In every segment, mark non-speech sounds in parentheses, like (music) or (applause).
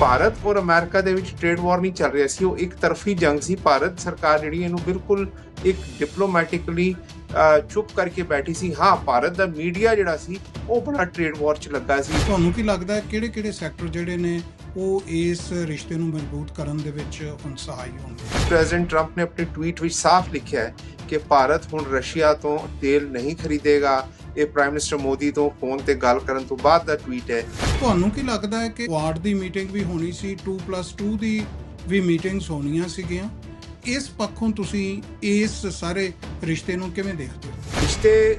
ਭਾਰਤ ਔਰ ਅਮਰੀਕਾ ਦੇ ਵਿੱਚ ਟ੍ਰੇਡ ਵਾਰ ਨਹੀਂ ਚੱਲ ਰਿਹਾ ਸੀ। ਉਹ ਇੱਕ ਤਰਫੀ ਜੰਗ ਸੀ। ਭਾਰਤ ਸਰਕਾਰ ਜਿਹੜੀ ਇਹਨੂੰ ਬਿਲਕੁਲ ਇੱਕ ਡਿਪਲੋਮੈਟਿਕਲੀ ਚੁੱਪ ਕਰਕੇ ਬੈਠੀ ਸੀ। ਹਾਂ ਭਾਰਤ ਦਾ ਮੀਡੀਆ ਜਿਹੜਾ ਸੀ ਉਹ ਬੜਾ ਟ੍ਰੇਡ ਵਾਰ 'ਚ ਲੱਗਾ ਸੀ। ਤੁਹਾਨੂੰ ਕੀ ਲੱਗਦਾ ਹੈ ਕਿਹੜੇ ਕਿਹੜੇ ਸੈਕਟਰ ਜਿਹੜੇ ਨੇ ਉਹ ਇਸ ਰਿਸ਼ਤੇ ਨੂੰ ਮਜ਼ਬੂਤ ਕਰਨ ਦੇ ਵਿੱਚ ਹੁਣ ਸਹਾਈ ਹੋਣਗੇ? ਪ੍ਰੈਜ਼ੀਡੈਂਟ ਟਰੰਪ ਨੇ ਆਪਣੇ ਟਵੀਟ ਵਿੱਚ ਸਾਫ਼ ਲਿਖਿਆ ਹੈ ਕਿ ਭਾਰਤ ਹੁਣ ਰਸ਼ੀਆ ਤੋਂ ਤੇਲ ਨਹੀਂ ਖਰੀਦੇਗਾ। ਇਹ ਪ੍ਰਾਈਮ ਮਿਨਿਸਟਰ ਮੋਦੀ ਤੋਂ ਫੋਨ ਤੇ ਗੱਲ ਕਰਨ ਤੋਂ ਬਾਅਦ ਦਾ ਟਵੀਟ ਹੈ। ਤੁਹਾਨੂੰ ਕੀ ਲੱਗਦਾ ਹੈ ਕਿ ਕੁਆਡ ਦੀ ਮੀਟਿੰਗ ਵੀ ਹੋਣੀ ਸੀ 2+2 ਦੀ ਵੀ ਮੀਟਿੰਗਸ ਹੋਣੀਆਂ ਸੀਗੀਆਂ? ਇਸ ਪੱਖੋਂ ਤੁਸੀਂ ਇਸ ਸਾਰੇ ਰਿਸ਼ਤੇ ਨੂੰ ਕਿਵੇਂ ਦੇਖਦੇ ਹੋ? ਰਿਸ਼ਤੇ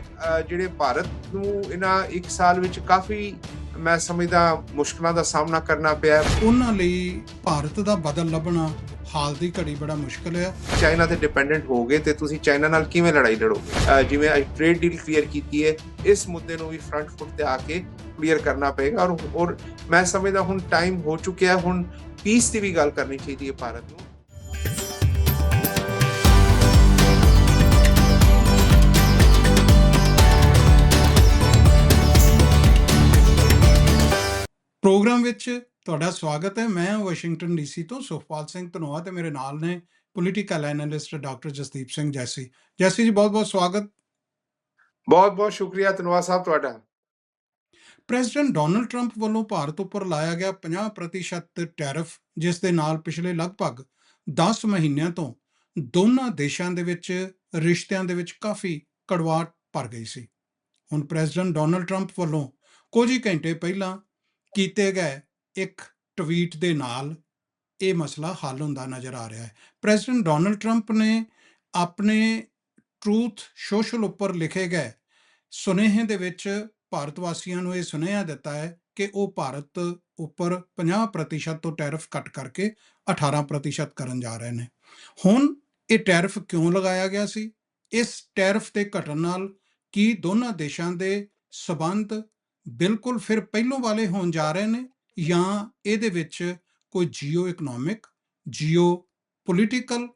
ਜਿਹੜੇ ਭਾਰਤ ਨੂੰ ਇਹਨਾਂ ਇੱਕ ਸਾਲ ਵਿੱਚ ਕਾਫੀ ਮੈਂ ਸਮਝਦਾ ਮੁਸ਼ਕਲਾਂ ਦਾ ਸਾਹਮਣਾ ਕਰਨਾ ਪਿਆ। ਉਹਨਾਂ ਲਈ ਭਾਰਤ ਦਾ ਬਦਲ ਲੱਭਣਾ ਹਾਲ ਦੀ ਘੜੀ ਬੜਾ ਮੁਸ਼ਕਲ ਹੈ। ਚਾਈਨਾ ਤੇ ਡਿਪੈਂਡੈਂਟ ਹੋ ਗਏ ਤੇ ਤੁਸੀਂ ਚਾਈਨਾ ਨਾਲ ਕਿਵੇਂ ਲੜਾਈ ਲੜੋਗੇ? ਜਿਵੇਂ ਅੱਜ ਟ੍ਰੇਡ ਡੀਲ ਕਲੀਅਰ ਕੀਤੀ ਹੈ ਇਸ ਮੁੱਦੇ ਨੂੰ ਵੀ ਫਰੰਟ ਫੁੱਟ ਤੇ ਆ ਕੇ ਕਲੀਅਰ ਕਰਨਾ ਪਏਗਾ ਔਰ ਔਰ ਮੈਂ ਸਮਝਦਾ ਹੁਣ ਟਾਈਮ ਹੋ ਚੁੱਕਿਆ ਹੈ ਹੁਣ ਪੀਸ ਦੀ ਵੀ ਗੱਲ ਕਰਨੀ ਚਾਹੀਦੀ ਹੈ ਭਾਰਤ ਨੂੰ। ਪ੍ਰੋਗਰਾਮ ਵਿੱਚ ਤੁਹਾਡਾ ਸਵਾਗਤ ਹੈ। ਮੈਂ ਵਾਸ਼ਿੰਗਟਨ ਡੀਸੀ ਤੋਂ ਸੁਖਪਾਲ ਸਿੰਘ ਧਨੋਆ ਤੇ ਮੇਰੇ ਨਾਲ ਨੇ political analyst doctor Jasdeep Singh Jaisi. Jaisi ji ਬਹੁਤ ਬਹੁਤ ਸਵਾਗਤ। ਬਹੁਤ ਬਹੁਤ ਸ਼ੁਕਰੀਆ ਧੰਨਵਾਦ ਸਾਹਿਬ ਤੁਹਾਡਾ। ਪ੍ਰੈਜ਼ੀਡੈਂਟ ਡੋਨਲਡ ਟਰੰਪ ਵੱਲੋਂ ਭਾਰਤ ਉੱਪਰ ਲਾਇਆ ਗਿਆ 50% ਟੈਰਿਫ ਜਿਸ ਦੇ ਨਾਲ ਪਿਛਲੇ ਲਗਭਗ 10 ਮਹੀਨਿਆਂ ਤੋਂ ਦੋਨਾਂ ਦੇਸ਼ਾਂ ਦੇ ਵਿੱਚ ਰਿਸ਼ਤਿਆਂ ਦੇ ਵਿੱਚ ਕਾਫੀ ਕੜਵਾਟ ਭਰ ਗਈ ਸੀ। ਹੁਣ ਪ੍ਰੈਜ਼ੀਡੈਂਟ ਡੋਨਲਡ ਟਰੰਪ ਵੱਲੋਂ ਕੁਝ ਹੀ ਘੰਟੇ ਪਹਿਲਾਂ ਕੀਤੇ ਗਏ ਇੱਕ ਟਵੀਟ ਦੇ ਨਾਲ ਇਹ ਮਸਲਾ ਹੱਲ ਹੁੰਦਾ ਨਜ਼ਰ ਆ ਰਿਹਾ ਹੈ। ਪ੍ਰੈਜ਼ੀਡੈਂਟ ਡੋਨਲਡ ਟਰੰਪ ਨੇ ਆਪਣੇ ਟਰੂਥ ਸੋਸ਼ਲ ਉੱਪਰ ਲਿਖੇ ਗਏ ਸੁਨੇਹੇ ਦੇ ਵਿੱਚ ਭਾਰਤ ਵਾਸੀਆਂ ਨੂੰ ਇਹ ਸੁਨੇਹਾ ਦਿੱਤਾ ਹੈ ਕਿ ਉਹ ਭਾਰਤ ਉੱਪਰ 50% ਤੋਂ ਟੈਰਿਫ ਕੱਟ ਕਰਕੇ 18% ਕਰਨ ਜਾ ਰਹੇ ਨੇ। ਹੁਣ ਇਹ ਟੈਰਿਫ ਕਿਉਂ ਲਗਾਇਆ ਗਿਆ ਸੀ? ਇਸ ਟੈਰਿਫ ਦੇ ਘਟਣ ਨਾਲ ਕੀ ਦੋਨਾਂ ਦੇਸ਼ਾਂ ਦੇ ਸਬੰਧ ਬਿਲਕੁਲ ਫਿਰ ਪਹਿਲੋਂ ਵਾਲੇ ਹੋਣ ਜਾ ਰਹੇ ਨੇ? ਜਾਂ ਇਹਦੇ ਵਿੱਚ ਕੋਈ ਜੀਓ ਇਕਨੋਮਿਕ ਜੀਓ ਪੋਲੀਟੀਕਲ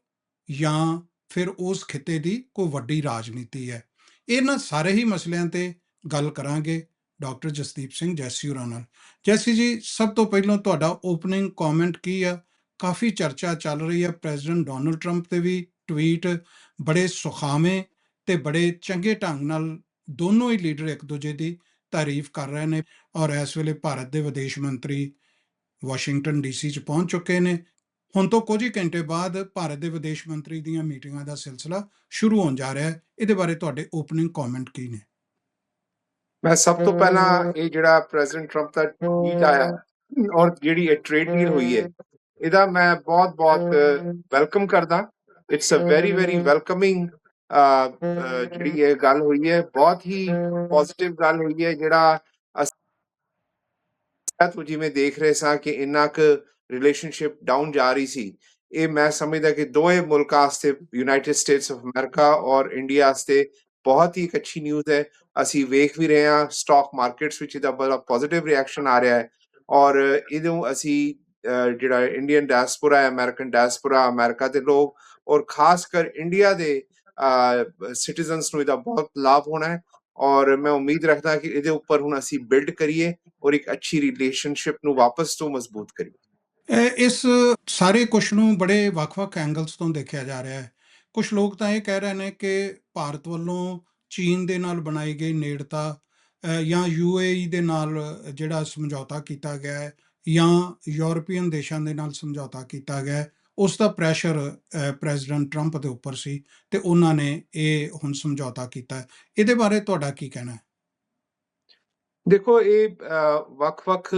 ਜਾਂ ਫਿਰ ਉਸ ਖਿੱਤੇ ਦੀ ਕੋਈ ਵੱਡੀ ਰਾਜਨੀਤੀ ਹੈ। ਇਹਨਾਂ ਸਾਰੇ ਹੀ ਮਸਲਿਆਂ ਤੇ ਗੱਲ ਕਰਾਂਗੇ ਡਾਕਟਰ ਜਸਦੀਪ ਸਿੰਘ ਜੈਸੀ ਹੋਰਾਂ ਨਾਲ। ਜੈਸੀ ਜੀ, ਸਭ ਤੋਂ ਪਹਿਲਾਂ ਤੁਹਾਡਾ ਓਪਨਿੰਗ ਕਮੈਂਟ ਕੀ ਆ? ਕਾਫੀ ਚਰਚਾ ਚੱਲ ਰਹੀ ਹੈ। ਪ੍ਰੈਜ਼ੀਡੈਂਟ ਡੋਨਲਡ ਟਰੰਪ ਤੇ ਵੀ ਟਵੀਟ ਬੜੇ ਸੁਖਾਵੇਂ ਤੇ ਬੜੇ ਚੰਗੇ ਢੰਗ ਨਾਲ ਦੋਨੋਂ ਹੀ ਲੀਡਰ ਇੱਕ ਦੂਜੇ ਦੀ ਤਾਰੀਫ ਕਰ ਰਹੇ ਨੇ ਔਰ ਇਸ ਵੇਲੇ ਭਾਰਤ ਦੇ ਵਿਦੇਸ਼ ਮੰਤਰੀ ਵਾਸ਼ਿੰਗਟਨ ਡੀਸੀ ਚ ਪਹੁੰਚ ਚੁੱਕੇ ਨੇ। ਹੁਣ ਤੋਂ ਕੁਝ ਹੀ ਘੰਟੇ ਬਾਅਦ ਭਾਰਤ ਦੇ ਵਿਦੇਸ਼ ਮੰਤਰੀ ਦੀਆਂ ਮੀਟਿੰਗਾਂ ਦਾ ਸਿਲਸਿਲਾ ਸ਼ੁਰੂ ਹੋਣ ਜਾ ਰਿਹਾ ਹੈ। ਇਹਦੇ ਬਾਰੇ ਤੁਹਾਡੇ ਓਪਨਿੰਗ ਕਮੈਂਟ ਕੀ ਨੇ? ਮੈਂ ਸਭ ਤੋਂ ਪਹਿਲਾਂ ਇਹ ਜਿਹੜਾ ਪ੍ਰੈਜ਼ੀਡੈਂਟ ਟਰੰਪ ਦਾ ਟਵੀਟ ਆਇਆ ਔਰ ਜਿਹੜੀ ਇਹ ਟ੍ਰੇਡ ਡੀਲ ਹੋਈ ਹੈ ਇਹਦਾ ਮੈਂ ਬਹੁਤ ਬਹੁਤ ਵੈਲਕਮ ਕਰਦਾ। It's a very very welcoming ਜਿਹੜੀ ਇਹ ਗੱਲ ਹੋਈ ਹੈ ਬਹੁਤ ਹੀ ਪੋਜ਼ਿਟਿਵ ਗੱਲ ਹੋਈ ਹੈ ਜਿਹੜਾ ਅਸੀਂ ਜਿਵੇਂ ਦੇਖ ਰਹੇ ਸਾਂ ਕਿ ਇੰਨਾ ਕੁ ਰਿਲੇਸ਼ਨਸ਼ਿਪ ਡਾਊਨ ਜਾ ਰਹੀ ਸੀ। ਇਹ ਮੈਂ ਸਮਝਦਾ ਕਿ ਦੋਵੇਂ ਮੁਲਕਾਂ ਵਾਸਤੇ ਯੂਨਾਈਟਿਡ ਸਟੇਟਸ ਆਫ ਅਮਰੀਕਾ ਔਰ ਇੰਡੀਆ ਵਾਸਤੇ ਬਹੁਤ ਹੀ ਇੱਕ ਅੱਛੀ ਨਿਊਜ਼ ਹੈ। ਅਸੀਂ ਵੇਖ ਵੀ ਰਹੇ ਹਾਂ ਸਟਾਕ ਮਾਰਕੀਟਸ ਵਿੱਚ ਇਹਦਾ ਬੜਾ ਪੋਜ਼ਿਟਿਵ ਰਿਐਕਸ਼ਨ ਆ ਰਿਹਾ ਹੈ ਔਰ ਇਹਨੂੰ ਅਸੀਂ ਅਹ, ਜਿਹੜਾ ਇੰਡੀਅਨ ਡਾਇਸਪੋਰਾ ਹੈ ਅਮਰੀਕਨ ਡਾਇਸਪੋਰਾ ਅਮਰੀਕਾ ਦੇ ਲੋਕ ਔਰ ਖਾਸ ਕਰ ਇੰਡੀਆ ਦੇ ਸਿਟੀਜ਼ਨਸ ਨੂੰ ਇਹਦਾ ਬਹੁਤ ਲਾਭ ਹੋਣਾ ਹੈ ਔਰ ਮੈਂ ਉਮੀਦ ਰੱਖਦਾ ਕਿ ਇਹਦੇ ਉੱਪਰ ਹੁਣ ਅਸੀਂ ਬਿਲਡ ਕਰੀਏ ਔਰ ਇੱਕ ਅੱਛੀ ਰਿਲੇਸ਼ਨਸ਼ਿਪ ਨੂੰ ਵਾਪਸ ਤੋਂ ਮਜ਼ਬੂਤ ਕਰੀਏ ਇਸ ਸਾਰੇ ਕੁਛ ਨੂੰ ਬੜੇ ਵੱਖ-ਵੱਖ ਐਂਗਲਸ ਤੋਂ ਦੇਖਿਆ ਜਾ ਰਿਹਾ ਹੈ ਕੁਝ ਲੋਕ ਤਾਂ ਇਹ ਕਹਿ ਰਹੇ ਨੇ ਕਿ ਭਾਰਤ ਵੱਲੋਂ ਚੀਨ ਦੇ ਨਾਲ ਬਣਾਈ ਗਈ ਨੇੜਤਾ ਅ, ਜਾਂ ਯੂਏਈ ਦੇ ਨਾਲ ਜਿਹੜਾ ਸਮਝੌਤਾ ਕੀਤਾ ਗਿਆ ਹੈ ਜਾਂ ਯੂਰਪੀਅਨ ਦੇਸ਼ਾਂ ਦੇ ਨਾਲ ਸਮਝੌਤਾ ਕੀਤਾ ਗਿਆ ਹੈ, ਉਸ ਦਾ ਪ੍ਰੈਸ਼ਰ ਪ੍ਰੈਜ਼ੀਡੈਂਟ ਟਰੰਪ ਦੇ ਉੱਪਰ ਸੀ ਤੇ ਉਹਨਾਂ ਨੇ ਇਹ ਹੁਣ ਸਮਝੌਤਾ ਕੀਤਾ। ਇਹਦੇ ਬਾਰੇ ਤੁਹਾਡਾ ਕੀ ਕਹਿਣਾ ਹੈ? ਦੇਖੋ, ਇਹ ਵੱਖ-ਵੱਖ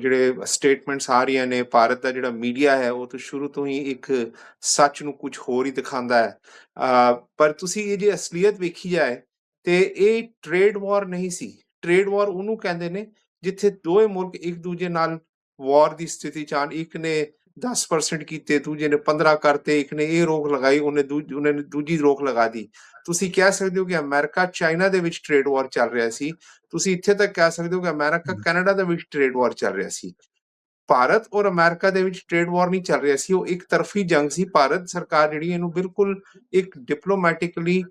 ਜਿਹੜੇ ਸਟੇਟਮੈਂਟਸ ਆ ਰਹੀਆਂ ਨੇ, ਭਾਰਤ ਦਾ ਜਿਹੜਾ ਮੀਡੀਆ ਹੈ, ਉਹ ਤਾਂ ਸ਼ੁਰੂ ਤੋਂ ਹੀ ਇੱਕ ਸੱਚ ਨੂੰ ਕੁਝ ਹੋਰ ਹੀ ਦਿਖਾਉਂਦਾ ਹੈ। ਪਰ ਤੁਸੀਂ ਇਹ ਜੇ ਅਸਲੀਅਤ ਵੇਖੀ ਜਾਏ, ਤੇ ਇਹ ਟ੍ਰੇਡ ਵਾਰ ਨਹੀਂ ਸੀ। ਟ੍ਰੇਡ ਵਾਰ ਉਹਨੂੰ ਕਹਿੰਦੇ ਨੇ, ਜਿੱਥੇ ਦੋਵੇਂ ਮੁਲਕ ਇੱਕ ਦੂਜੇ ਨਾਲ ਵਾਰ ਦੀ ਸਥਿਤੀ ਚ ਆਣ ਇੱਕ ਨੇ 10% ਕੀਤੇ ਦੂਜੇ ਨੇ 15 ਕਰਤੇ ਇੱਕ ਨੇ ਇਹ ਰੋਕ ਲਗਾਈ ਉਹਨੇ ਦੂਜ- ਉਹਨੇ ਦੂਜੀ ਰੋਕ ਲਗਾ ਦੀ। ਤੁਸੀਂ ਕਹਿ ਸਕਦੇ ਹੋ ਕਿ ਅਮਰੀਕਾ ਚਾਈਨਾ ਦੇ ਵਿੱਚ ਟ੍ਰੇਡ ਵਾਰ ਚੱਲ ਰਿਹਾ ਸੀ। ਤੁਸੀਂ ਇੱਥੇ ਤੱਕ ਕਹਿ ਸਕਦੇ ਹੋ ਕਿ ਅਮਰੀਕਾ। ਕੈਨੇਡਾ ਦੇ ਵਿੱਚ ਟ੍ਰੇਡ ਵਾਰ ਚੱਲ ਰਿਹਾ ਸੀ। ਭਾਰਤ ਔਰ ਅਮਰੀਕਾ ਦੇ ਵਿੱਚ ਟ੍ਰੇਡ ਵਾਰ ਨਹੀਂ ਚੱਲ ਰਿਹਾ ਸੀ, ਉਹ ਇੱਕ ਤਰਫੀ ਜੰਗ ਸੀ। ਭਾਰਤ ਸਰਕਾਰ ਜਿਹੜੀ ਇਹਨੂੰ ਬਿਲਕੁਲ ਇੱਕ ਡਿਪਲੋਮੈਟਿਕਲੀ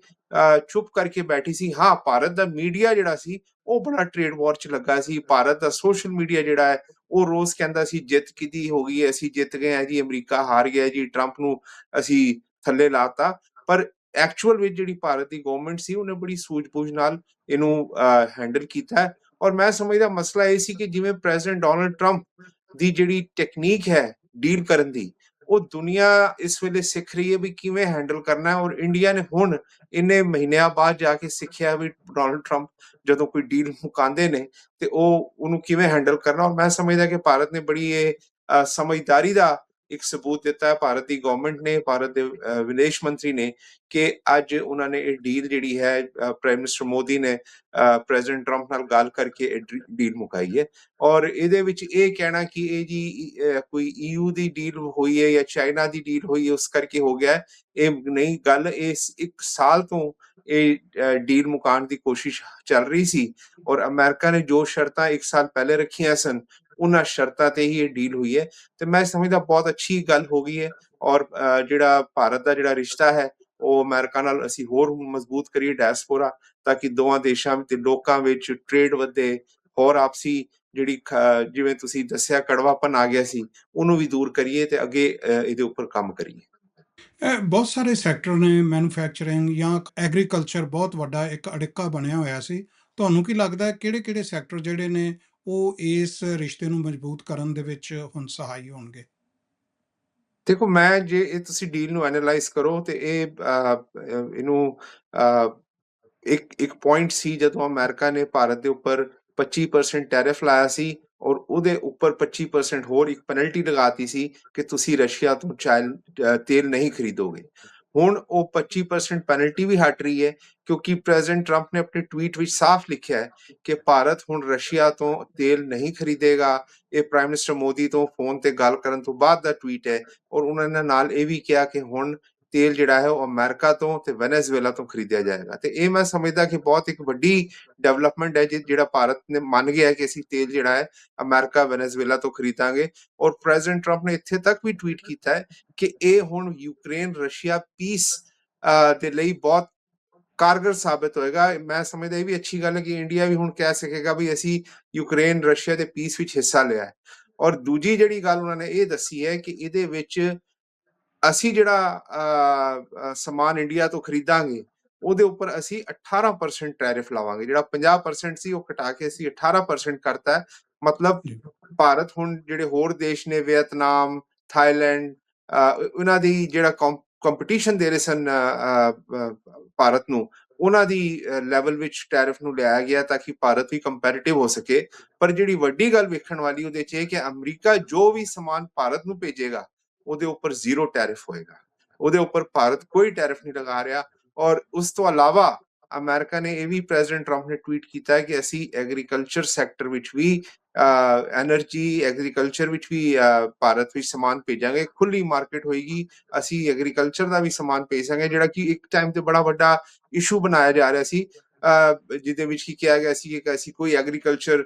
ਚੁੱਪ ਕਰਕੇ ਬੈਠੀ ਸੀ। ਹਾਂ, ਭਾਰਤ ਦਾ ਮੀਡੀਆ ਜਿਹੜਾ ਸੀ, ਉਹ ਬੜਾ ਟ੍ਰੇਡ ਵਾਰ ਚ ਲੱਗਾ ਸੀ। ਭਾਰਤ ਦਾ ਸੋਸ਼ਲ ਮੀਡੀਆ ਜਿਹੜਾ ਹੈ, ਉਹ ਰੋਜ਼ ਕਹਿੰਦਾ ਸੀ, ਜਿੱਤ ਕਿਦੀ ਹੋ ਗਈ ਅਸੀਂ ਜਿੱਤ ਗਏ ਆ ਜੀ, ਅਮਰੀਕਾ ਹਾਰ ਗਿਆ ਜੀ ਟਰੰਪ ਨੂੰ ਅਸੀਂ ਥੱਲੇ ਲਾਤਾ ਪਰ ਐਕਚੁਅਲ ਵਿੱਚ ਜਿਹੜੀ ਭਾਰਤ ਦੀ ਗਵਰਨਮੈਂਟ ਸੀ, ਉਹਨੇ ਬੜੀ ਸੂਝ-ਬੂਝ ਨਾਲ ਇਹਨੂੰ ਹੈਂਡਲ ਕੀਤਾ ਔਰ ਮੈਂ ਸਮਝਦਾ ਮਸਲਾ ਇਹ ਸੀ ਕਿ ਜਿਵੇਂ ਪ੍ਰੈਜ਼ੀਡੈਂਟ ਡੋਨਲਡ ਟਰੰਪ ਦੀ ਜਿਹੜੀ ਟੈਕਨੀਕ ਹੈ ਡੀਲ ਕਰਨ ਦੀ, ਉਹ ਦੁਨੀਆ ਇਸ ਵੇਲੇ ਸਿੱਖ ਰਹੀ ਹੈ ਵੀ ਕਿਵੇਂ ਹੈਂਡਲ ਕਰਨਾ ਹੈ ਔਰ ਇੰਡੀਆ ਨੇ ਹੁਣ ਇੰਨੇ ਮਹੀਨਿਆਂ ਬਾਅਦ ਜਾ ਕੇ ਸਿੱਖਿਆ ਵੀ ਡੋਨਲਡ ਟਰੰਪ ਜਦੋਂ ਕੋਈ ਡੀਲ ਮੁਕਾਉਂਦੇ ਨੇ ਤੇ ਉਹ ਉਹਨੂੰ ਕਿਵੇਂ ਹੈਂਡਲ ਕਰਨਾ, ਔਰ ਮੈਂ ਸਮਝਦਾ ਕਿ ਭਾਰਤ ਨੇ ਬੜੀ ਇਹ ਸਮਝਦਾਰੀ ਦਾ ਇੱਕ ਸਬੂਤ ਦਿੱਤਾ ਹੈ ਭਾਰਤ ਦੀ ਗਵਰਨਮੈਂਟ ਨੇ ਭਾਰਤ ਦੇ ਅ, ਵਿਦੇਸ਼ ਮੰਤਰੀ ਨੇ ਕਿ ਅੱਜ ਉਹਨਾਂ ਨੇ ਇਹ ਡੀਲ ਜਿਹੜੀ ਹੈ ਪ੍ਰਾਈਮ ਮਿਨਿਸਟਰ ਮੋਦੀ ਨੇ ਪ੍ਰੈਜ਼ੀਡੈਂਟ ਟਰੰਪ ਨਾਲ ਗੱਲ ਕਰਕੇ ਇਹ ਡੀਲ ਮੁਕਾਈ ਹੈ। ਔਰ ਇਹਦੇ ਵਿੱਚ ਇਹ ਕਹਿਣਾ ਕਿ ਇਹ ਜੀ ਕੋਈ ਈਯੂ ਦੀ ਡੀਲ ਹੋਈ ਹੈ ਜਾਂ ਚਾਈਨਾ ਦੀ ਡੀਲ ਹੋਈ ਹੈ ਉਸ ਕਰਕੇ ਹੋ ਗਿਆ ਇਹ ਨਹੀਂ ਗੱਲ ਇਸ ਇੱਕ ਸਾਲ ਤੋਂ ਇਹ ਡੀਲ ਮੁਕਾਉਣ ਦੀ ਕੋਸ਼ਿਸ਼ ਚੱਲ ਰਹੀ ਸੀ। ਔਰ ਅਮਰੀਕਾ ਨੇ ਜੋ ਸ਼ਰਤਾਂ ਇੱਕ ਸਾਲ ਪਹਿਲੇ ਰੱਖੀਆਂ ਸਨ ਉਹਨਾਂ ਸ਼ਰਤਾਂ ਤੇ ਹੀ ਇਹ ਡੀਲ ਹੋਈ ਹੈ। ਤੇ ਮੈਂ ਸਮਝਦਾ ਬਹੁਤ ਅੱਛੀ ਗੱਲ ਹੋ ਗਈ ਹੈ ਔਰ ਜਿਹੜਾ ਭਾਰਤ ਦਾ ਜਿਹੜਾ ਰਿਸ਼ਤਾ ਹੈ, ਉਹ ਅਮਰੀਕਾ ਨਾਲ ਅਸੀਂ ਹੋਰ ਮਜ਼ਬੂਤ ਕਰੀਏ ਡਾਇਸਪੋਰਾ ਤਾਂ ਕਿ ਦੋਵਾਂ ਦੇਸ਼ਾਂ ਤੇ ਲੋਕਾਂ ਵਿੱਚ ਟ੍ਰੇਡ ਵਧੇ, ਹੋਰ ਆਪਸੀ ਜਿਹੜੀ ਜਿਵੇਂ ਤੁਸੀਂ ਦੱਸਿਆ ਕੜਵਾਪਨ ਆ ਗਿਆ ਸੀ, ਉਹਨੂੰ ਵੀ ਦੂਰ ਕਰੀਏ ਤੇ ਅੱਗੇ ਇਹਦੇ ਉੱਪਰ ਕੰਮ ਕਰੀਏ। ਬਹੁਤ ਸਾਰੇ ਸੈਕਟਰ ਨੇ ਮੈਨੂਫੈਕਚਰਿੰਗ ਜਾਂ ਐਗਰੀਕਲਚਰ ਬਹੁਤ ਵੱਡਾ ਇੱਕ ਅੜਿੱਕਾ ਬਣਿਆ ਹੋਇਆ ਸੀ। ਤੁਹਾਨੂੰ ਕੀ ਲੱਗਦਾ ਹੈ ਕਿਹੜੇ-ਕਿਹੜੇ ਸੈਕਟਰ ਜਿਹੜੇ ਨੇ ਉਹ ਇਸ ਰਿਸ਼ਤੇ ਨੂੰ ਮਜ਼ਬੂਤ ਕਰਨ ਦੇ ਵਿੱਚ ਹੁਣ ਸਹਾਈ ਹੋਣਗੇ। ਦੇਖੋ, ਮੈਂ ਜੇ ਇਹ ਤੁਸੀਂ ਡੀਲ ਨੂੰ ਐਨਾਲਾਈਜ਼ ਕਰੋ ਤੇ ਇਹ ਇਹਨੂੰ ਇੱਕ ਇੱਕ ਪੁਆਇੰਟ ਸੀ ਜਦੋਂ ਅਮਰੀਕਾ ਨੇ ਭਾਰਤ ਦੇ ਉੱਪਰ 25% ਟੈਰਿਫ ਲਾਇਆ ਸੀ ਔਰ ਉਹਦੇ ਉੱਪਰ 25% ਹੋਰ ਇੱਕ ਪੈਨਲਟੀ ਲਗਾਤੀ ਸੀ ਕਿ ਤੁਸੀਂ ਰਸ਼ੀਆ ਤੋਂ ਚਾਇਲ ਤੇਲ ਨਹੀਂ ਖਰੀਦੋਗੇ। ਹੁਣ ਉਹ 25% ਪੈਨਲਟੀ ਵੀ ਹਟ ਰਹੀ ਹੈ, ਕਿਉਂਕਿ ਪ੍ਰੈਜ਼ੀਡੈਂਟ ਟਰੰਪ ਨੇ ਆਪਣੇ ਟਵੀਟ ਵਿੱਚ ਸਾਫ਼ ਲਿਖਿਆ ਹੈ ਕਿ ਭਾਰਤ ਹੁਣ ਰਸ਼ੀਆ ਤੋਂ ਤੇਲ ਨਹੀਂ ਖਰੀਦੇਗਾ। ਇਹ ਪ੍ਰਾਈਮ ਮਿਨਿਸਟਰ ਮੋਦੀ ਤੋਂ ਫੋਨ ਤੇ ਗੱਲ ਕਰਨ ਤੋਂ ਬਾਅਦ ਦਾ ਟਵੀਟ ਹੈ ਔਰ ਉਹਨਾਂ ਨੇ ਨਾਲ ਇਹ ਵੀ ਕਿਹਾ ਕਿ ਹੁਣ ਤੇਲ ਜਿਹੜਾ ਹੈ ਉਹ ਅਮਰੀਕਾ ਤੋਂ ਤੇ ਵੈਨੇਜ਼ੁਏਲਾ ਤੋਂ ਖਰੀਦਿਆ ਜਾਏਗਾ। ਤੇ ਇਹ ਮੈਂ ਸਮਝਦਾ ਕਿ ਬਹੁਤ ਇੱਕ ਵੱਡੀ ਡਿਵੈਲਪਮੈਂਟ ਹੈ ਜਿ- ਜਿਹੜਾ ਭਾਰਤ ਨੇ ਮੰਨ ਗਿਆ ਹੈ ਕਿ ਅਸੀਂ ਤੇਲ ਜਿਹੜਾ ਹੈ ਅਮਰੀਕਾ, ਵੈਨੇਜ਼ੁਏਲਾ ਤੋਂ ਖਰੀਦਾਂਗੇ। ਔਰ ਪ੍ਰੈਜ਼ੀਡੈਂਟ ਟਰੰਪ ਨੇ ਇੱਥੇ ਤੱਕ ਵੀ ਟਵੀਟ ਕੀਤਾ ਹੈ ਕਿ ਇਹ ਹੁਣ ਯੂਕਰੇਨ, ਰਸ਼ੀਆ ਪੀਸ ਦੇ ਲਈ ਬਹੁਤ ਕਾਰਗਰ ਸਾਬਤ ਹੋਏਗਾ। ਮੈਂ ਸਮਝਦਾ ਇਹ ਵੀ ਅੱਛੀ ਗੱਲ ਹੈ ਕਿ ਇੰਡੀਆ ਵੀ ਹੁਣ ਕਹਿ ਸਕੇਗਾ ਵੀ ਅਸੀਂ ਯੂਕਰੇਨ, ਰਸ਼ੀਆ ਦੇ ਪੀਸ ਵਿੱਚ ਹਿੱਸਾ ਲਿਆ ਹੈ। ਔਰ ਦੂਜੀ ਜਿਹੜੀ ਗੱਲ ਉਹਨਾਂ ਨੇ ਇਹ ਦੱਸੀ ਹੈ ਕਿ ਇਹਦੇ ਵਿੱਚ ਅਸੀਂ ਜਿਹੜਾ ਸਮਾਨ ਇੰਡੀਆ ਤੋਂ ਖਰੀਦਾਂਗੇ ਉਹਦੇ ਉੱਪਰ ਅਸੀਂ 18% ਟੈਰਿਫ ਲਾਵਾਂਗੇ। ਜਿਹੜਾ 50% ਸੀ ਉਹ ਘਟਾ ਕੇ ਅਸੀਂ 18% ਕਰਤਾ ਮਤਲਬ। ਭਾਰਤ ਹੁਣ ਜਿਹੜੇ ਹੋਰ ਦੇਸ਼ ਨੇ ਵੀਅਤਨਾਮ ਥਾਈਲੈਂਡ ਉਹਨਾਂ ਦੀ ਜਿਹੜਾ ਕੰਪੀਟੀਸ਼ਨ ਦੇ ਰਹੇ ਸਨ ਭਾਰਤ ਨੂੰ ਉਹਨਾਂ ਦੀ ਲੈਵਲ ਵਿੱਚ ਟੈਰਿਫ ਨੂੰ ਲਿਆਇਆ ਗਿਆ ਤਾਂ ਕਿ ਭਾਰਤ ਵੀ ਕੰਪੈਰੀਟਿਵ ਹੋ ਸਕੇ। ਪਰ ਜਿਹੜੀ ਵੱਡੀ ਗੱਲ ਵੇਖਣ ਵਾਲੀ ਉਹਦੇ 'ਚ ਇਹ ਕਿ ਅਮਰੀਕਾ ਜੋ ਵੀ ਸਮਾਨ ਭਾਰਤ ਨੂੰ ਭੇਜੇਗਾ ਉਹਦੇ ਉੱਪਰ ਜ਼ੀਰੋ ਟੈਰਿਫ ਹੋਏਗਾ। ਉਹਦੇ ਉੱਪਰ ਭਾਰਤ ਕੋਈ ਟੈਰਿਫ ਨਹੀਂ ਲਗਾ ਰਿਹਾ ਔਰ ਉਸ ਤੋਂ ਇਲਾਵਾ ਅਮਰੀਕਾ ਨੇ ਇਹ ਵੀ ਪ੍ਰੈਜ਼ੀਡੈਂਟ ਟਰੰਪ ਨੇ ਟਵੀਟ ਕੀਤਾ ਹੈ ਕਿ ਅਸੀਂ ਐਗਰੀਕਲਚਰ ਸੈਕਟਰ ਵਿੱਚ ਵੀ એનર્ਜੀ ਐਗਰੀਕਲਚਰ ਵਿੱਚ ਵੀ ਭਾਰਤ ਵਿੱਚ ਸਮਾਨ ਭੇਜਾਂਗੇ। ਖੁੱਲੀ ਮਾਰਕੀਟ ਹੋਏਗੀ। ਅਸੀਂ ਐਗਰੀਕਲਚਰ ਦਾ ਵੀ ਸਮਾਨ ਭੇਜਾਂਗੇ ਜਿਹੜਾ ਕਿ ਇੱਕ ਟਾਈਮ ਤੇ ਬੜਾ ਵੱਡਾ ਇਸ਼ੂ ਬਣਾਇਆ ਜਾ ਰਿਹਾ ਸੀ। ਜਿਹਦੇ ਵਿੱਚ ਕੀ ਕਿਹਾ ਗਿਆ ਸੀ ਕਿ ਅਸੀਂ ਕੋਈ ਐਗਰੀਕਲਚਰ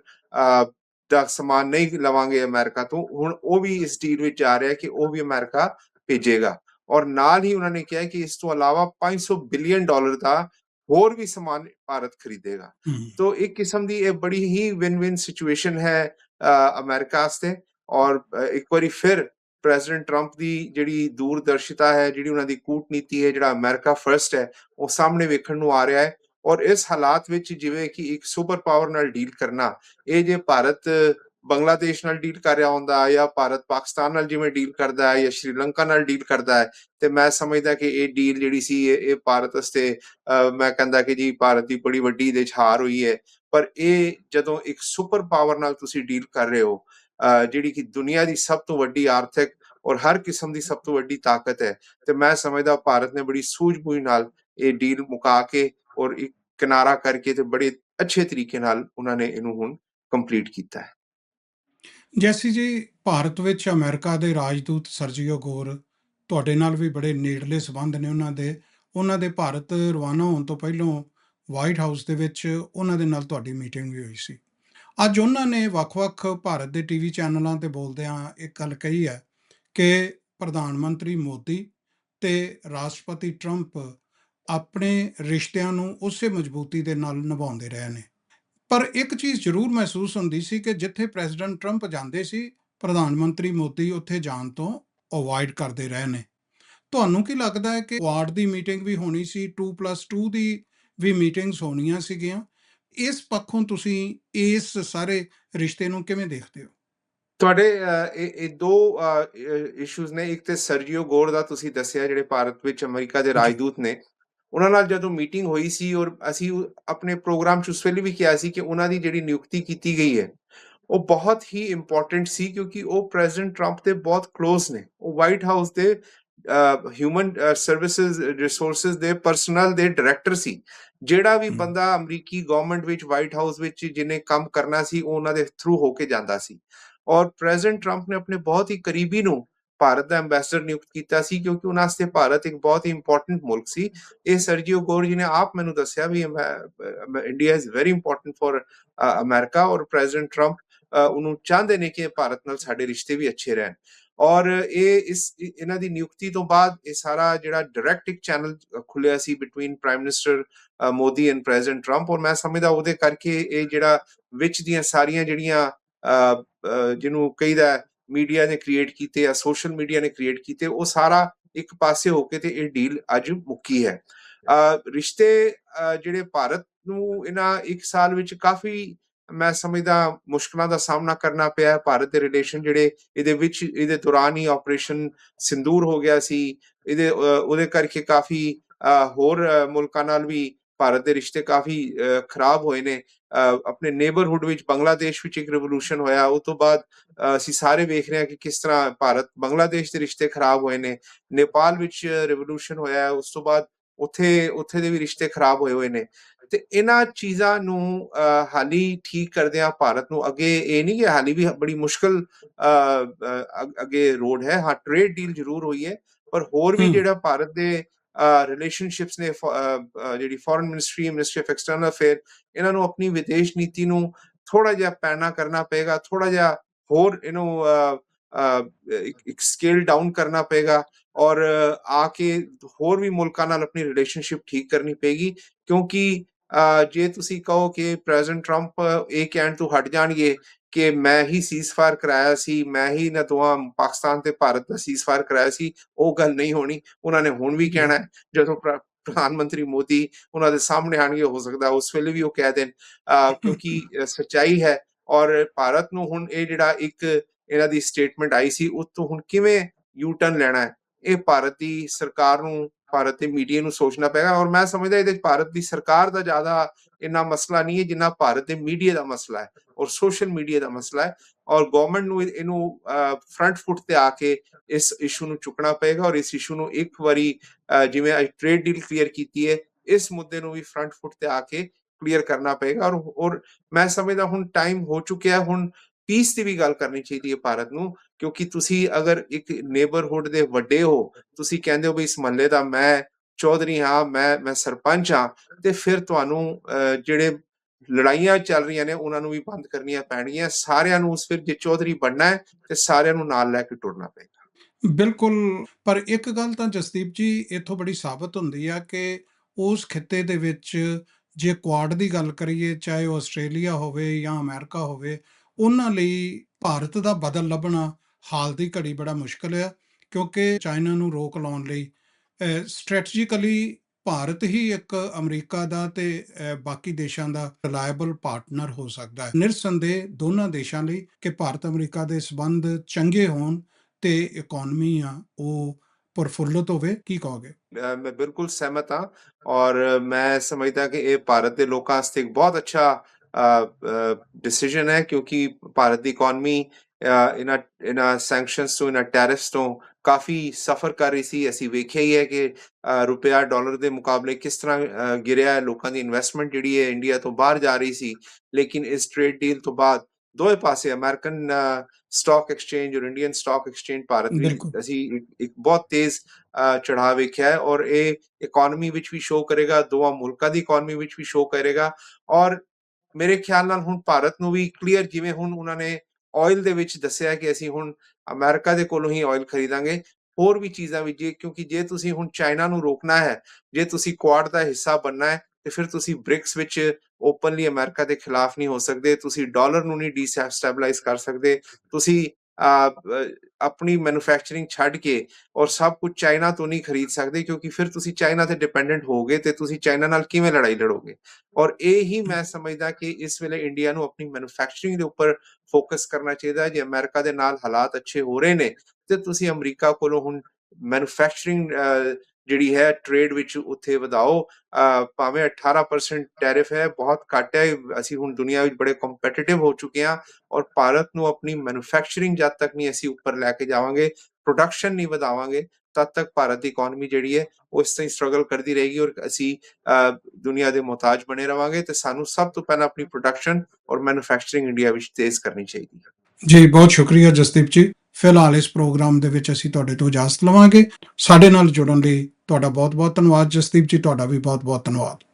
ਦਾ ਸਮਾਨ ਨਹੀਂ ਲਵਾਂਗੇ ਅਮਰੀਕਾ ਤੋਂ ਹੁਣ ਉਹ ਵੀ ਇਸ ਡੀਲ ਵਿੱਚ ਜਾ ਰਿਹਾ ਕਿ ਉਹ ਵੀ ਅਮਰੀਕਾ ਭੇਜੇਗਾ। ਔਰ ਨਾਲ ਹੀ ਉਹਨਾਂ ਨੇ ਕਿਹਾ ਕਿ ਇਸ ਤੋਂ ਇਲਾਵਾ 500 ਬਿਲੀਅਨ ਡਾਲਰ ਦਾ ਹੋਰ ਵੀ ਸਮਾਨ ਭਾਰਤ ਖਰੀਦੇਗਾ। ਤੋ ਇੱਕ ਕਿਸਮ ਦੀ ਇਹ ਬੜੀ ਹੀ ਵਿਨ ਵਿਨ ਸਿਚੁਏਸ਼ਨ ਹੈ ਅਮਰੀਕਾ ਵਾਸਤੇ। ਔਰ ਇੱਕ ਵਾਰੀ ਫਿਰ ਪ੍ਰੈਜ਼ੀਡੈਂਟ ਟਰੰਪ ਦੀ ਜਿਹੜੀ ਦੂਰਦਰਸ਼ਿਤਾ ਹੈ ਜਿਹੜੀ ਉਹਨਾਂ ਦੀ ਕੂਟਨੀਤੀ ਹੈ ਜਿਹੜਾ ਅਮਰੀਕਾ ਫਰਸਟ ਹੈ ਉਹ ਸਾਹਮਣੇ ਵੇਖਣ ਨੂੰ ਆ ਰਿਹਾ ਹੈ। ਔਰ ਇਸ ਹਾਲਾਤ ਵਿੱਚ ਜਿਵੇਂ ਕਿ ਇੱਕ ਸੁਪਰ ਪਾਵਰ ਨਾਲ ਡੀਲ ਕਰਨਾ, ਇਹ ਜੇ ਭਾਰਤ, ਬੰਗਲਾਦੇਸ਼ ਨਾਲ ਡੀਲ ਕਰ ਰਿਹਾ ਹੁੰਦਾ ਜਾਂ ਭਾਰਤ ਪਾਕਿਸਤਾਨ ਨਾਲ ਜਿਵੇਂ ਡੀਲ ਕਰਦਾ ਹੈ ਜਾਂ ਸ਼੍ਰੀਲੰਕਾ ਨਾਲ ਡੀਲ ਕਰਦਾ ਹੈ, ਤੇ ਮੈਂ ਸਮਝਦਾ ਕਿ ਇਹ ਡੀਲ ਜਿਹੜੀ ਸੀ ਇਹ ਭਾਰਤ ਵਾਸਤੇ ਮੈਂ ਕਹਿੰਦਾ ਕਿ ਜੀ ਭਾਰਤ ਦੀ ਬੜੀ ਵੱਡੀ ਇਹਦੇ 'ਚ ਹਾਰ ਹੋਈ ਹੈ। ਪਰ ਇਹ ਜਦੋਂ ਇੱਕ ਸੁਪਰ ਪਾਵਰ ਨਾਲ ਤੁਸੀਂ ਡੀਲ ਕਰ ਰਹੇ ਹੋ ਜਿਹੜੀ ਕਿ ਦੁਨੀਆ ਦੀ ਸਭ ਤੋਂ ਵੱਡੀ ਆਰਥਿਕ ਔਰ ਹਰ ਕਿਸਮ ਦੀ ਸਭ ਤੋਂ ਵੱਡੀ ਤਾਕਤ ਹੈ, ਤੇ ਮੈਂ ਸਮਝਦਾ ਭਾਰਤ ਨੇ ਬੜੀ ਸੂਝ-ਬੂਝ ਨਾਲ ਇਹ ਡੀਲ ਮੁਕਾ ਕੇ ਔਰ ਇੱਕ ਕਿਨਾਰਾ ਕਰਕੇ ਤੇ ਬੜੇ ਅੱਛੇ ਤਰੀਕੇ ਨਾਲ ਉਹਨਾਂ ਨੇ ਇਹਨੂੰ ਹੁਣ ਕੰਪਲੀਟ ਕੀਤਾ ਹੈ। ਜੈਸੀ ਜੀ, ਭਾਰਤ ਵਿੱਚ ਅਮਰੀਕਾ ਦੇ ਰਾਜਦੂਤ ਸਰਜੀਓ ਗੋਰ ਤੁਹਾਡੇ ਨਾਲ ਵੀ ਬੜੇ ਨੇੜਲੇ ਸੰਬੰਧ ਨੇ ਉਹਨਾਂ ਦੇ। ਉਹਨਾਂ ਦੇ ਭਾਰਤ ਰਵਾਨਾ ਹੋਣ ਤੋਂ ਪਹਿਲਾਂ ਵਾਈਟ ਹਾਊਸ ਦੇ ਵਿੱਚ ਉਹਨਾਂ ਦੇ ਨਾਲ ਤੁਹਾਡੀ ਮੀਟਿੰਗ ਵੀ ਹੋਈ ਸੀ। ਅੱਜ ਉਹਨਾਂ ਨੇ ਵੱਖ-ਵੱਖ ਭਾਰਤ ਦੇ ਟੀਵੀ ਚੈਨਲਾਂ ਤੇ ਬੋਲਦਿਆਂ ਇੱਕ ਗੱਲ ਕਹੀ ਹੈ ਕਿ ਪ੍ਰਧਾਨ ਮੰਤਰੀ ਮੋਦੀ ਤੇ ਰਾਸ਼ਟਰਪਤੀ ਟਰੰਪ ਆਪਣੇ ਰਿਸ਼ਤਿਆਂ ਨੂੰ ਉਸੇ ਮਜ਼ਬੂਤੀ ਦੇ ਨਾਲ ਨਿਭਾਉਂਦੇ ਰਹੇ ਨੇ। ਪਰ ਇੱਕ ਚੀਜ਼ ਜ਼ਰੂਰ ਮਹਿਸੂਸ ਹੁੰਦੀ ਸੀ ਕਿ ਜਿੱਥੇ ਪ੍ਰੈਜ਼ੀਡੈਂਟ ਟਰੰਪ ਜਾਂਦੇ ਸੀ ਪ੍ਰਧਾਨ ਮੰਤਰੀ ਮੋਦੀ ਉੱਥੇ ਜਾਣ ਤੋਂ ਅਵੋਇਡ ਕਰਦੇ ਰਹੇ ਨੇ। ਤੁਹਾਨੂੰ ਕੀ ਲੱਗਦਾ ਹੈ ਕਿ ਕੁਆਡ ਦੀ ਮੀਟਿੰਗ ਵੀ ਹੋਣੀ ਸੀ 2+2 ਦੀ ਵੀ ਮੀਟਿੰਗਸ ਹੋਣੀਆਂ ਸੀਗੀਆਂ? ਇਸ ਪੱਖੋਂ ਤੁਸੀਂ ਇਸ ਸਾਰੇ ਰਿਸ਼ਤੇ ਨੂੰ ਕਿਵੇਂ ਦੇਖਦੇ ਹੋ? ਤੁਹਾਡੇ ਇਹ ਦੋ ਇਸ਼ੂਜ਼ ਨੇ ਇੱਕ ਤੇ ਸਰਜੀਓ ਗੋਰ ਦਾ ਤੁਸੀਂ ਦੱਸਿਆ ਜਿਹੜੇ ਭਾਰਤ ਵਿੱਚ ਅਮਰੀਕਾ ਦੇ। ਰਾਜਦੂਤ ਨੇ ਉਹਨਾਂ ਨਾਲ ਜਦੋਂ ਮੀਟਿੰਗ ਹੋਈ ਸੀ ਔਰ ਅਸੀਂ ਆਪਣੇ ਪ੍ਰੋਗਰਾਮ 'ਚ ਉਸ ਵੇਲੇ ਵੀ ਕਿਹਾ ਸੀ ਕਿ ਉਹਨਾਂ ਦੀ ਜਿਹੜੀ ਨਿਯੁਕਤੀ ਕੀਤੀ ਗਈ ਹੈ ਉਹ ਬਹੁਤ ਹੀ ਇੰਪੋਰਟੈਂਟ ਸੀ ਕਿਉਂਕਿ ਉਹ ਪ੍ਰੈਜ਼ੀਡੈਂਟ ਟਰੰਪ ਦੇ ਬਹੁਤ ক্লোਜ਼ ਨੇ। ਉਹ ਵਾਈਟ ਹਾਊਸ ਦੇ ਹਿਊਮਨ ਸਰਵਿਸਿਜ਼ ਰਿਸੋਰਸਸ ਦੇ ਪਰਸਨਲ ਦੇ ਡਾਇਰੈਕਟਰ ਸੀ। ਜਿਹੜਾ ਵੀ। ਬੰਦਾ ਅਮਰੀਕੀ ਗਵਰਨਮੈਂਟ ਵਿੱਚ ਵਾਈਟ ਹਾਊਸ ਵਿੱਚ ਜਿਹਨੇ ਕੰਮ ਕਰਨਾ ਸੀ ਉਹ ਉਹਨਾਂ ਦੇ ਥਰੂ ਹੋ ਕੇ ਜਾਂਦਾ ਸੀ। ਔਰ ਪ੍ਰੈਜ਼ੀਡੈਂਟ ਟਰੰਪ ਨੇ ਆਪਣੇ ਬਹੁਤ ਹੀ ਕਰੀਬੀ ਨੂੰ ਭਾਰਤ ਦਾ ਐਮਬੈਸਡਰ ਨਿਯੁਕਤ ਕੀਤਾ ਸੀ ਕਿਉਂਕਿ ਉਹਨਾਂ ਵਾਸਤੇ ਭਾਰਤ ਇੱਕ ਬਹੁਤ ਹੀ ਇੰਪੋਰਟੈਂਟ ਮੁਲਕ ਸੀ। ਇਹ ਸਰਜੀਓ ਗੋਰ ਜੀ ਨੇ ਆਪ ਮੈਨੂੰ ਦੱਸਿਆ ਵੀ India is very important for America ਔਰ ਪ੍ਰੈਜ਼ੀਡੈਂਟ ਟਰੰਪ ਉਹਨੂੰ ਚਾਹੁੰਦੇ ਨੇ ਕਿ ਭਾਰਤ ਨਾਲ ਸਾਡੇ ਰਿਸ਼ਤੇ ਵੀ ਅੱਛੇ ਰਹਿਣ। ਔਰ ਇਹ ਇਸ, ਇਹਨਾਂ ਦੀ ਨਿਯੁਕਤੀ ਤੋਂ ਬਾਅਦ ਇਹ ਸਾਰਾ ਜਿਹੜਾ ਡਾਇਰੈਕਟ ਇੱਕ ਚੈਨਲ ਖੁੱਲਿਆ ਸੀ between prime minister Modi and president Trump ਔਰ ਮੈਂ ਸਮਝਦਾ ਉਹਦੇ ਕਰਕੇ ਇਹ ਜਿਹੜਾ ਵਿੱਚ ਦੀਆਂ ਸਾਰੀਆਂ ਜਿਹੜੀਆਂ ਜਿਹਨੂੰ ਕਹੀਦਾ ਮੀਡੀਆ ਨੇ ਕ੍ਰੀਏਟ ਕੀਤੇ ਜਾਂ ਸੋਸ਼ਲ ਮੀਡੀਆ ਨੇ ਕ੍ਰੀਏਟ ਕੀਤੇ ਉਹ ਸਾਰਾ ਇੱਕ ਪਾਸੇ ਹੋ ਕੇ ਤੇ ਇਹ ਡੀਲ ਅੱਜ ਮੁੱਕੀ ਹੈ। ਰਿਸ਼ਤੇ ਜਿਹੜੇ ਭਾਰਤ ਨੂੰ ਇਹਨਾਂ ਇੱਕ ਸਾਲ ਵਿੱਚ ਕਾਫੀ ਮੈਂ ਸਮਝਦਾ ਮੁਸ਼ਕਲਾਂ ਦਾ ਸਾਹਮਣਾ ਕਰਨਾ ਪਿਆ ਭਾਰਤ ਦੇ ਰਿਲੇਸ਼ਨ ਜਿਹੜੇ ਇਹਦੇ ਵਿੱਚ ਇਹਦੇ ਦੌਰਾਨ ਹੀ ਆਪਰੇਸ਼ਨ ਸਿੰਦੂਰ ਹੋ ਗਿਆ ਸੀ ਇਹਦੇ ਉਹਦੇ ਕਰਕੇ ਕਾਫੀ ਅ, ਹੋਰ ਮੁਲਕਾਂ ਨਾਲ ਵੀ ਭਾਰਤ ਦੇ ਰਿਸ਼ਤੇ ਕਾਫੀ ਖਰਾਬ ਹੋਏ ਨੇ। ਆਪਣੇ ਨੇਬਰਹੁੱਡ ਵਿੱਚ ਬੰਗਲਾਦੇਸ਼ ਵਿੱਚ ਇੱਕ ਰਿਵੋਲੂਸ਼ਨ ਹੋਇਆ ਉਸ ਤੋਂ ਬਾਅਦ ਅਸੀਂ ਸਾਰੇ ਵੇਖ ਰਹੇ ਹਾਂ ਕਿ ਕਿਸ ਤਰ੍ਹਾਂ ਭਾਰਤ ਬੰਗਲਾਦੇਸ਼ ਦੇ ਰਿਸ਼ਤੇ ਖਰਾਬ ਹੋਏ ਨੇ ਨੇਪਾਲ ਵਿੱਚ ਰਿਵੋਲੂਸ਼ਨ ਹੋਇਆ ਉਸ ਤੋਂ ਬਾਅਦ ਉੱਥੇ ਉੱਥੇ ਦੇ ਵੀ ਰਿਸ਼ਤੇ ਖਰਾਬ ਹੋਏ ਹੋਏ ਨੇ ਤੇ ਇਹਨਾਂ ਚੀਜ਼ਾਂ ਨੂੰ ਹਾਲੀ ਠੀਕ ਕਰਦਿਆਂ ਭਾਰਤ ਨੂੰ ਅੱਗੇ ਇਹ ਨਹੀਂ ਕਿ ਹਾਲੀ ਵੀ ਬੜੀ ਮੁਸ਼ਕਲ ਅੱਗੇ ਰੋਡ ਹੈ ਹਾਂ ਟ੍ਰੇਡ ਡੀਲ ਜ਼ਰੂਰ ਹੋਈ ਹੈ ਪਰ ਹੋਰ ਵੀ। ਜਿਹੜਾ ਭਾਰਤ ਦੇ ਰਿਲੇਸ਼ਨਸ਼ਿਪਸ ਨੇ ਜਿਹੜੀ foreign ministry ministry of external affair ਇਹਨਾਂ ਨੂੰ ਆਪਣੀ ਵਿਦੇਸ਼ ਨੀਤੀ ਨੂੰ ਥੋੜਾ ਜਿਹਾ ਪੈਣਾ ਕਰਨਾ ਪਏਗਾ ਥੋੜਾ ਜਿਹਾ ਹੋਰ ਇਹਨੂੰ ਇੱਕ- ਸਕੇਲ ਡਾਊਨ ਕਰਨਾ ਪਏਗਾ ਔਰ ਆ ਕੇ ਹੋਰ ਵੀ ਮੁਲਕਾਂ ਨਾਲ ਆਪਣੀ ਰਿਲੇਸ਼ਨਸ਼ਿਪ ਠੀਕ ਕਰਨੀ ਪਏਗੀ ਕਿਉਂਕਿ ਜੇ ਤੁਸੀਂ ਕਹੋ ਕਿ ਪ੍ਰੈਜ਼ੀਡੈਂਟ ਟਰੰਪ ਇਹ ਕਹਿਣ ਤੋਂ ਹਟ ਜਾਣਗੇ ਕਿ ਮੈਂ ਹੀ ਸੀਜ਼ਫਾਇਰ ਕਰਾਇਆ ਸੀ ਮੈਂ ਹੀ ਨਾ ਦੋਵਾਂ ਪਾਕਿਸਤਾਨ ਤੇ ਭਾਰਤ ਦਾ ਸੀਜ਼ਫਾਇਰ ਕਰਾਇਆ ਸੀ ਉਹ ਗੱਲ ਨਹੀਂ ਹੋਣੀ। ਉਹਨਾਂ ਨੇ ਹੁਣ ਵੀ। ਕਹਿਣਾ ਹੈ ਜਦੋਂ ਪ੍ਰ- ਪ੍ਰਧਾਨ ਮੰਤਰੀ ਮੋਦੀ ਉਹਨਾਂ ਦੇ ਸਾਹਮਣੇ ਆਣਗੇ ਹੋ ਸਕਦਾ ਉਸ ਵੇਲੇ ਵੀ ਉਹ ਕਹਿ ਦੇਣ। ਕਿਉਂਕਿ (laughs) ਸੱਚਾਈ ਹੈ ਔਰ ਭਾਰਤ ਨੂੰ ਹੁਣ ਇਹ ਜਿਹੜਾ ਇੱਕ ਇਹਨਾਂ ਦੀ ਸਟੇਟਮੈਂਟ ਆਈ ਸੀ ਉਸ ਤੋਂ ਹੁਣ ਕਿਵੇਂ ਯੂ ਟਰਨ ਲੈਣਾ ਹੈ? ਇਹ ਭਾਰਤ ਦੀ ਸਰਕਾਰ ਨੂੰ ਭਾਰਤ ਦੇ ਮੀਡੀਆ ਨੂੰ ਸੋਚਣਾ ਪਏਗਾ ਔਰ ਮੈਂ ਸਮਝਦਾ ਇਹਦੇ 'ਚ ਭਾਰਤ ਦੀ ਸਰਕਾਰ ਦਾ ਜ਼ਿਆਦਾ ਇੰਨਾ ਮਸਲਾ ਨਹੀਂ ਹੈ, ਜਿੰਨਾ ਭਾਰਤ ਦੇ ਮੀਡੀਆ ਦਾ ਮਸਲਾ ਹੈ ਔਰ ਸੋਸ਼ਲ ਮੀਡੀਆ ਦਾ ਮਸਲਾ ਹੈ ਔਰ ਗਵਰਨਮੈਂਟ ਨੂੰ ਇਹਨੂੰ ਫਰੰਟ ਫੁੱਟ ਤੇ ਆ ਕੇ ਇਸ ਇਸ਼ੂ ਨੂੰ ਚੁੱਕਣਾ ਪਏਗਾ ਔਰ ਇਸ ਇਸ਼ੂ ਨੂੰ ਇੱਕ ਵਾਰੀ ਜਿਵੇਂ ਅੱਜ ਟ੍ਰੇਡ ਡੀਲ ਕਲੀਅਰ ਕੀਤੀ ਹੈ, ਇਸ ਮੁੱਦੇ ਨੂੰ ਵੀ ਫਰੰਟ ਫੁੱਟ ਤੇ ਆ ਕੇ ਕਲੀਅਰ ਕਰਨਾ ਪਏਗਾ ਔਰ ਔਰ ਮੈਂ ਸਮਝਦਾ ਹੁਣ ਟਾਈਮ ਹੋ ਚੁੱਕਿਆ ਹੁਣ ਪੀਸ ਦੀ ਵੀ ਗੱਲ ਕਰਨੀ ਚਾਹੀਦੀ ਹੈ ਭਾਰਤ ਨੂੰ, ਕਿਉਂਕਿ ਤੁਸੀਂ ਅਗਰ ਇੱਕ ਨੇਬਰਹੁੱਡ ਦੇ ਵੱਡੇ ਹੋ, ਤੁਸੀਂ ਕਹਿੰਦੇ ਹੋ ਵੀ ਇਸ ਮਹੱਲੇ ਦਾ ਮੈਂ ਚੌਧਰੀ ਹਾਂ, ਮੈਂ ਮੈਂ ਸਰਪੰਚ ਹਾਂ, ਤੇ ਫਿਰ ਤੁਹਾਨੂੰ ਜਿਹੜੇ ਲੜਾਈਆਂ ਚੱਲ ਰਹੀਆਂ ਨੇ, ਉਹਨਾਂ ਨੂੰ ਵੀ ਬੰਦ ਕਰਨੀਆਂ ਪੈਣਗੀਆਂ, ਸਾਰਿਆਂ ਨੂੰ ਉਸ ਫਿਰ ਜੇ ਚੌਧਰੀ ਬਣਨਾ ਹੈ, ਤੇ ਸਾਰਿਆਂ ਨੂੰ ਨਾਲ ਲੈ ਕੇ ਟੁਰਨਾ ਪਏਗਾ। ਬਿਲਕੁਲ, ਪਰ ਇੱਕ ਗੱਲ ਤਾਂ ਜਸਦੀਪ ਜੀ, ਇੱਥੋਂ ਬੜੀ ਸਾਬਤ ਹੁੰਦੀ ਆ ਕਿ ਉਸ ਖਿੱਤੇ ਦੇ ਵਿੱਚ ਜੇ ਕੁਆਡ ਦੀ ਗੱਲ ਕਰੀਏ, ਚਾਹੇ ਆਸਟ੍ਰੇਲੀਆ ਹੋਵੇ ਜਾਂ ਅਮਰੀਕਾ ਹੋਵੇ ਉਹਨਾਂ ਲਈ ਭਾਰਤ ਦਾ ਬਦਲ ਲੱਭਣਾ ਹਾਲ ਦੀ ਘੜੀ ਬੜਾ ਮੁਸ਼ਕਲ ਹੈ, ਕਿਉਂਕਿ ਚਾਈਨਾ ਨੂੰ ਰੋਕ ਲਾਉਣ ਲਈ ਸਟ੍ਰੈਟਜੀਕਲੀ ਭਾਰਤ ਹੀ ਇੱਕ ਅਮਰੀਕਾ ਦਾ ਤੇ ਬਾਕੀ ਦੇਸ਼ਾਂ ਦਾ ਰਿਲਾਇਬਲ ਪਾਰਟਨਰ ਹੋ ਸਕਦਾ ਹੈ। ਨਿਰਸੰਦੇਹ ਦੋਨਾਂ ਦੇਸ਼ਾਂ ਲਈ ਕਿ ਭਾਰਤ ਅਮਰੀਕਾ ਦੇ ਸਬੰਧ ਚੰਗੇ ਹੋਣ ਤੇ ਇਕਨੋਮੀ ਆ ਉਹ ਪ੍ਰਫੁੱਲਤ ਹੋਵੇ, ਕੀ ਕਹੋਗੇ? ਮੈਂ ਬਿਲਕੁਲ ਸਹਿਮਤ ਹਾਂ ਔਰ ਮੈਂ ਸਮਝਦਾ ਕਿ ਇਹ ਭਾਰਤ ਦੇ ਲੋਕਾਂ ਵਾਸਤੇ ਇੱਕ ਬਹੁਤ ਅੱਛਾ ਡਿਸੀਜਨ ਹੈ ਕਿਉਂਕਿ ਭਾਰਤ ਦੀ ਇਕਨੋਮੀ ਇਹਨਾਂ ਇਹਨਾਂ ਸੈਂਕਸ਼ਨਸ ਤੋਂ ਇਹਨਾਂ ਟੈਰਿਫਸ ਤੋਂ ਕਾਫੀ ਸਫਰ ਕਰ ਰਹੀ ਸੀ ਅਸੀਂ ਵੇਖਿਆ ਹੀ ਹੈ ਕਿ ਅਹ, ਰੁਪਇਆ ਡਾਲਰ ਦੇ ਮੁਕਾਬਲੇ ਕਿਸ ਤਰ੍ਹਾਂ ਅਹ, ਗਿਰਿਆ ਹੈ ਲੋਕਾਂ ਦੀ ਇਨਵੈਸਟਮੈਂਟ ਜਿਹੜੀ ਹੈ ਇੰਡੀਆ ਤੋਂ ਬਾਹਰ ਜਾ ਰਹੀ ਸੀ ਲੇਕਿਨ ਇਸ ਟ੍ਰੇਡ ਡੀਲ ਤੋਂ ਬਾਅਦ ਦੋਵੇਂ ਪਾਸੇ ਅਮਰੀਕਨ ਸਟਾਕ ਐਕਸਚੇਂਜ ਔਰ ਇੰਡੀਅਨ ਸਟਾਕ ਐਕਸਚੇਂਜ ਭਾਰਤ ਬਿਲਕੁਲ। ਵਿੱਚ ਅਸੀਂ ਇੱਕ- ਇੱਕ ਬਹੁਤ ਤੇਜ਼ ਚੜਾਅ ਵੇਖਿਆ ਹੈ ਔਰ ਇਹ ਇਕਨੋਮੀ ਵਿੱਚ ਵੀ ਸ਼ੋ ਕਰੇਗਾ ਦੋਵਾਂ ਮੁਲਕਾਂ ਦੀ ਇਕਨੋਮੀ ਵਿੱਚ ਵੀ ਸ਼ੋ ਕਰੇਗਾ ਔਰ ਮੇਰੇ ਖਿਆਲ ਨਾਲ ਹੁਣ ਭਾਰਤ ਨੂੰ ਵੀ ਕਲੀਅਰ ਜਿਵੇਂ ਹੁਣ ਉਹਨਾਂ ਨੇ ਆਇਲ ਦੇ ਵਿੱਚ ਦੱਸਿਆ ਕਿ ਅਸੀਂ ਹੁਣ ਅਮਰੀਕਾ ਦੇ ਕੋਲੋਂ ਹੀ ਆਇਲ ਖਰੀਦਾਂਗੇ। ਹੋਰ ਵੀ ਚੀਜ਼ਾਂ ਵੀ ਜੇ ਕਿਉਂਕਿ ਜੇ ਤੁਸੀਂ ਹੁਣ ਚਾਈਨਾ ਨੂੰ ਰੋਕਣਾ ਹੈ, ਜੇ ਤੁਸੀਂ ਕੁਆਡ ਦਾ ਹਿੱਸਾ ਬਣਨਾ ਹੈ, ਤੇ ਫਿਰ ਤੁਸੀਂ ਬ੍ਰਿਕਸ ਵਿੱਚ ਓਪਨਲੀ ਅਮਰੀਕਾ ਦੇ ਖਿਲਾਫ ਨਹੀਂ ਹੋ ਸਕਦੇ, ਤੁਸੀਂ ਡਾਲਰ ਨੂੰ ਨਹੀਂ ਡੀਸਟੈਬਲਾਈਜ਼ ਕਰ ਸਕਦੇ, ਤੁਸੀਂ ਆਪਣੀ ਮੈਨੂਫੈਕਚਰਿੰਗ ਛੱਡ ਕੇ ਔਰ ਸਭ ਕੁਝ ਚਾਈਨਾ ਤੋਂ ਨਹੀਂ ਖਰੀਦ ਸਕਦੇ ਕਿਉਂਕਿ ਫਿਰ ਤੁਸੀਂ ਚਾਈਨਾ ਤੇ ਡਿਪੈਂਡੈਂਟ ਹੋਗੇ ਤੇ ਤੁਸੀਂ ਚਾਈਨਾ ਨਾਲ ਕਿਵੇਂ ਲੜਾਈ ਲੜੋਗੇ? ਔਰ ਇਹ ਹੀ ਮੈਂ ਸਮਝਦਾ ਕਿ ਇਸ ਵੇਲੇ ਇੰਡੀਆ ਨੂੰ ਆਪਣੀ ਮੈਨੂਫੈਕਚਰਿੰਗ ਦੇ ਉੱਪਰ ਫੋਕਸ ਕਰਨਾ ਚਾਹੀਦਾ ਜੇ ਅਮਰੀਕਾ ਦੇ ਨਾਲ ਹਾਲਾਤ ਅੱਛੇ ਹੋ ਰਹੇ ਨੇ ਤੇ ਤੁਸੀਂ ਅਮਰੀਕਾ ਕੋਲੋਂ ਹੁਣ ਮੈਨੂਫੈਕਚਰਿੰਗ ਜਿਹੜੀ ਹੈ ਟ੍ਰੇਡ ਵਿੱਚ ਉੱਥੇ ਵਧਾਓ ਭਾਵੇਂ 18% ਟੈਰਿਫ ਹੈ ਬਹੁਤ ਘੱਟ ਹੈ ਅਸੀਂ ਹੁਣ ਦੁਨੀਆ ਵਿੱਚ ਬੜੇ ਕੰਪੀਟੀਟਿਵ ਹੋ ਚੁੱਕੇ ਹਾਂ ਔਰ ਭਾਰਤ ਨੂੰ ਆਪਣੀ ਮੈਨੂਫੈਕਚਰਿੰਗ ਜਦ ਤੱਕ ਨਹੀਂ ਅਸੀਂ ਉੱਪਰ ਲੈ ਕੇ ਜਾਵਾਂਗੇ ਪ੍ਰੋਡਕਸ਼ਨ ਨਹੀਂ ਵਧਾਵਾਂਗੇ ਤਦ ਤੱਕ ਭਾਰਤ ਦੀ ਇਕਨੋਮੀ ਜਿਹੜੀ ਹੈ ਉਹ ਇਸ ਤਰ੍ਹਾਂ ਹੀ ਸਟਰਗਲ ਕਰਦੀ ਰਹੇਗੀ ਔਰ ਅਸੀਂ ਅਹ, ਦੁਨੀਆ ਦੇ ਮੁਹਤਾਜ ਬਣੇ ਰਵਾਂਗੇ ਤੇ ਸਾਨੂੰ ਸਭ ਤੋਂ ਪਹਿਲਾਂ ਆਪਣੀ ਪ੍ਰੋਡਕਸ਼ਨ ਔਰ ਮੈਨੂਫੈਕਚਰਿੰਗ ਇੰਡੀਆ ਵਿੱਚ ਤੇਜ਼ ਕਰਨੀ ਚਾਹੀਦੀ ਹੈ। ਜੀ ਬਹੁਤ ਸ਼ੁਕਰੀਆ ਜਸਦੀਪ ਜੀ। ਫਿਲਹਾਲ ਇਸ ਪ੍ਰੋਗਰਾਮ ਦੇ ਵਿੱਚ ਅਸੀਂ ਤੁਹਾਡੇ ਤੋਂ ਇਜਾਜ਼ਤ ਲਵਾਂਗੇ। ਸਾਡੇ ਨਾਲ ਜੁੜਨ ਲਈ ਤੁਹਾਡਾ ਬਹੁਤ ਬਹੁਤ ਧੰਨਵਾਦ। ਜਸਦੀਪ ਜੀ, ਤੁਹਾਡਾ ਵੀ ਬਹੁਤ ਬਹੁਤ ਧੰਨਵਾਦ।